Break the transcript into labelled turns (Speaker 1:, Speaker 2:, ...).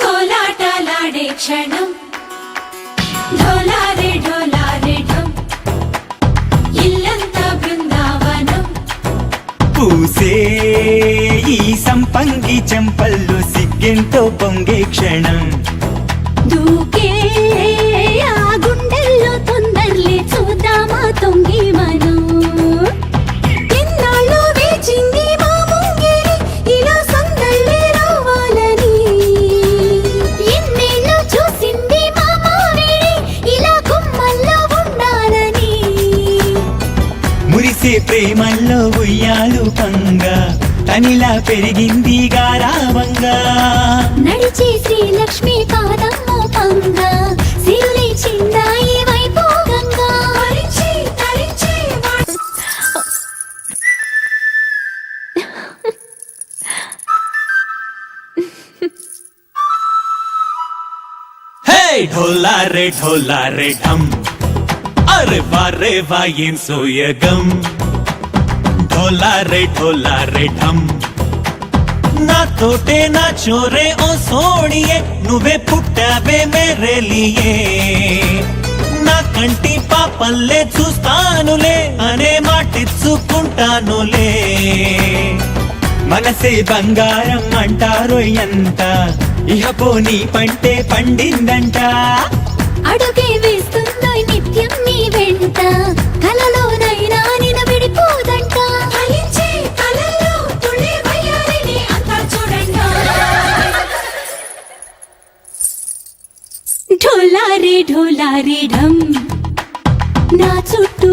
Speaker 1: కోలాటలాడే క్షణం. ఢోలారే ఢోలారే ఢం ఇల్లంతా బృందావనం.
Speaker 2: పూసే ఈ సంపంగి చెంపల్లో సిగ్గెంతో పొంగే క్షణం.
Speaker 1: దూకే
Speaker 2: మురిసే ప్రేమల్లో ఉయ్యాలు పంగా. తనిలా పెరిగింది గారావంగా.
Speaker 1: నడిచే శ్రీలక్ష్మి పాదమ్ము పంగ. సిరులై చిందాయి వైభోగంగా
Speaker 2: హే ఢోలా రే ఢోలా రే ఢమ్. అరే వా రే వా ఏం సోయగం ఢోలా రే ఢోలా రే ఢమ్ నా తోటే నా చోరే ఓ సోడియే నువ్వే పుట్టావే మేరే నా కంటి పాపల్లే చూస్తానులే అనే మాటిచ్చుకుంటానులే మనసే బంగారం అంటారు ఎంత ఇహ పోనీ పంటే పండిందంట
Speaker 1: అడుగే వేస్తుందో నిత్యం నీ వెంట. ఢోలారే ఢోలారే ఢమ్ నా చుట్టూ